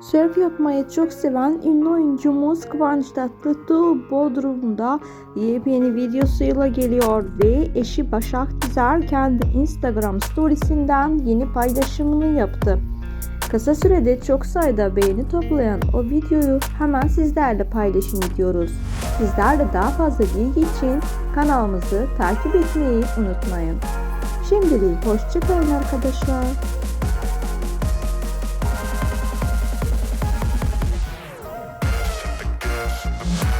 Surf yapmayı çok seven ünlü oyuncumuz Kıvanç Tatlıtuğ Bodrum'da yepyeni videosuyla geliyor ve eşi Başak Dizer kendi Instagram storiesinden yeni paylaşımını yaptı. Kısa sürede çok sayıda beğeni toplayan o videoyu hemen sizlerle paylaşın ediyoruz. Sizler de daha fazla bilgi için kanalımızı takip etmeyi unutmayın. Şimdilik hoşçakalın arkadaşlar. Bye.